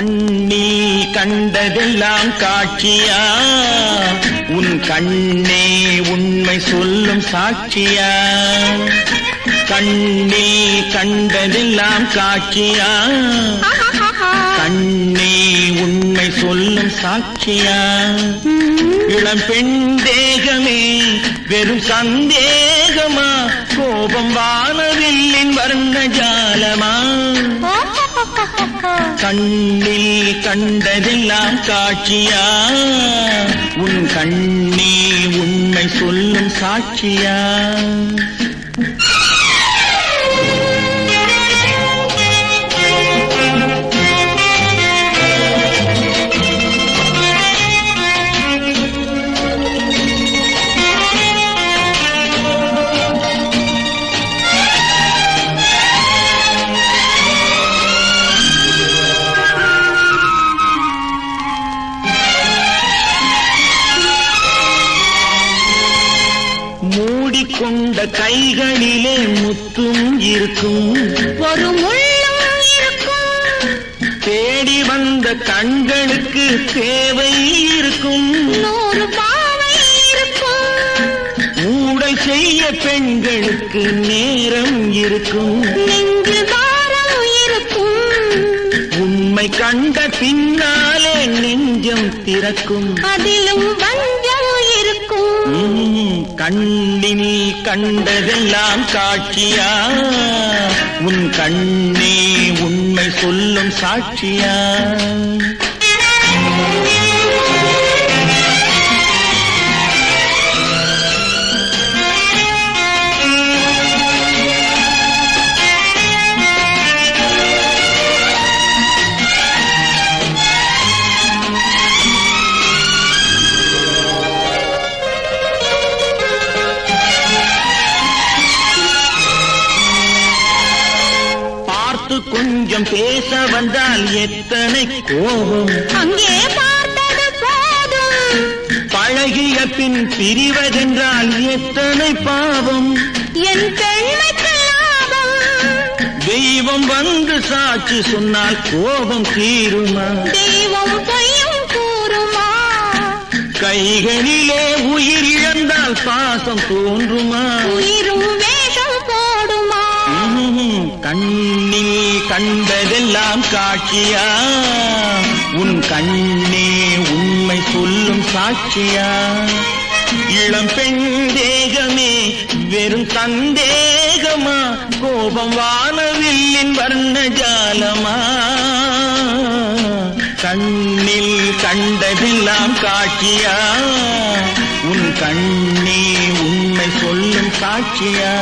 கண்ணி கண்டதெல்லாம் காட்சியா? உன் கண்ணே உண்மை சொல்லும் சாட்சியா? கண்ணி கண்டதெல்லாம் காட்சியா? கண்ணே உண்மை சொல்லும் சாட்சியா? இளம் பெண் தேகமே வெறும் சந்தேகமா? கோபம் வானவில்லின் வர்ணஜா? கண்ணில் கண்டதெல்லாம் காட்சியா? உன் கண்ணே உண்மை சொல்லும் சாட்சியா? மூடிக்கொண்ட கைகளிலே முத்தும் இருக்கும். ஒரு முள்ளும் இருக்கும். தேடி வந்த கண்களுக்கு தேவை இருக்கும். நூறு பாவை இருக்கும். ஊடல் செய்ய பெண்களுக்கு நேரம் இருக்கும். உண்மை கண்ட பின்னாலே நெஞ்சம் திறக்கும். அதிலும் உம், கண்ணில் கண்டதெல்லாம் காட்சியா உன் கண்ணே உண்மை சொல்லும் சாட்சியா? கொஞ்சம் பேச வந்தால் எத்தனை கோபம்? அங்கே பார்த்தது போதும். பழகிய பின் பிரிவதென்றால் எத்தனை பாவம்? என் தெய்வம் வந்து சாட்சி சொன்னால் கோபம் தீருமா? தெய்வம் பொய்யும் கூறுமா? கைகளிலே உயிர் இழந்தால் பாசம் தோன்றுமா? உயிரும் வேஷம் போடுமா? கண்ணில் கண்டதெல்லாம் காட்சியா? உன் கண்ணே உண்மை சொல்லும் சாட்சியா? இளம் பெண் தேகமே வெறும் சந்தேகமா? கோபம் வானவில்லின் வர்ண ஜாலமா கண்ணில் கண்டதெல்லாம் காட்சியா? உன் கண்ணே உண்மை சொல்லும் சாட்சியா?